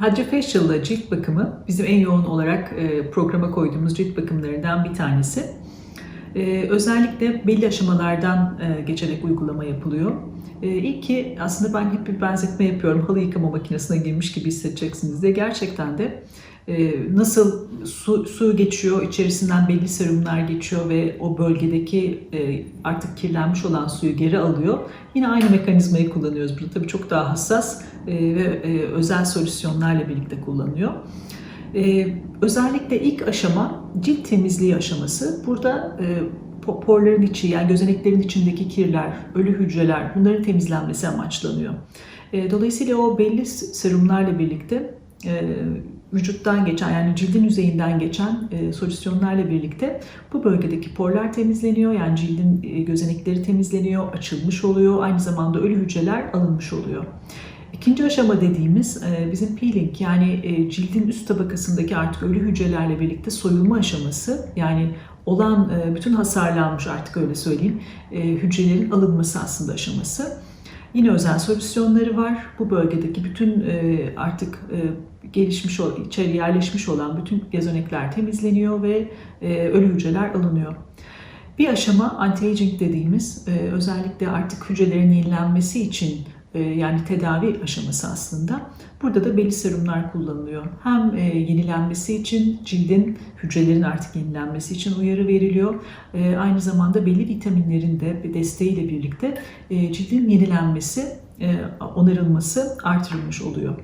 Hydrofacial cilt bakımı bizim en yoğun olarak e, programa koyduğumuz cilt bakımlarından bir tanesi. E, özellikle belli aşamalardan e, geçerek uygulama yapılıyor. E, İlki aslında ben hep bir benzetme yapıyorum. Halı yıkama makinesine girmiş gibi hissedeceksiniz de gerçekten de nasıl su, su geçiyor, içerisinden belli serumlar geçiyor ve o bölgedeki e, artık kirlenmiş olan suyu geri alıyor. Yine aynı mekanizmayı kullanıyoruz. Burada tabii çok daha hassas e, ve e, özel solüsyonlarla birlikte kullanılıyor. E, özellikle ilk aşama cilt temizliği aşaması. Burada e, po- porların içi yani gözeneklerin içindeki kirler, ölü hücreler bunların temizlenmesi amaçlanıyor. E, dolayısıyla o belli serumlarla birlikte e, vücuttan geçen yani cildin yüzeyinden geçen e, solüsyonlarla birlikte bu bölgedeki porlar temizleniyor. Yani cildin e, gözenekleri temizleniyor, açılmış oluyor. Aynı zamanda ölü hücreler alınmış oluyor. İkinci aşama dediğimiz e, bizim peeling yani e, cildin üst tabakasındaki artık ölü hücrelerle birlikte soyulma aşaması yani olan e, bütün hasarlanmış artık öyle söyleyeyim e, hücrelerin alınması aslında aşaması. Yine özel solüsyonları var. Bu bölgedeki bütün e, artık e, gelişmiş, içeri yerleşmiş olan bütün gözenekler temizleniyor ve e, ölü hücreler alınıyor. Bir aşama anti-aging dediğimiz özellikle artık hücrelerin yenilenmesi için yani tedavi aşaması aslında. Burada da belli serumlar kullanılıyor. Hem e, yenilenmesi için cildin hücrelerin artık yenilenmesi için uyarı veriliyor. E, aynı zamanda belli vitaminlerin de desteğiyle birlikte e, cildin yenilenmesi, e, onarılması artırılmış oluyor.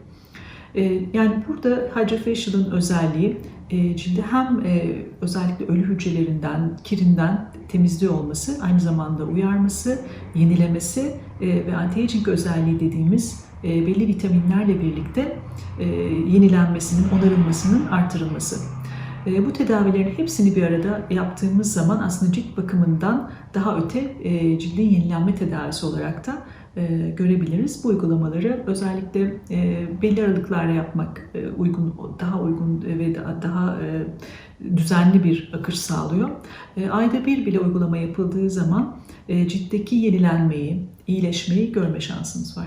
E, Yani burada Hydrofacial'ın özelliği e, cildi hem e, özellikle ölü hücrelerinden, kirinden temizliyor olması, aynı zamanda uyarması, yenilemesi e, ve anti-aging özelliği dediğimiz e, belli vitaminlerle birlikte e, yenilenmesinin, onarılmasının artırılması. E, Bu tedavilerin hepsini bir arada yaptığımız zaman aslında cilt bakımından daha öte e, cildin yenilenme tedavisi olarak da e, görebiliriz. Bu uygulamaları özellikle e, belli aralıklarla yapmak e, uygun, daha uygun ve daha, e, düzenli bir akış sağlıyor. Ayda bir bile uygulama yapıldığı zaman e, yenilenmeyi, iyileşmeyi görme şansınız var.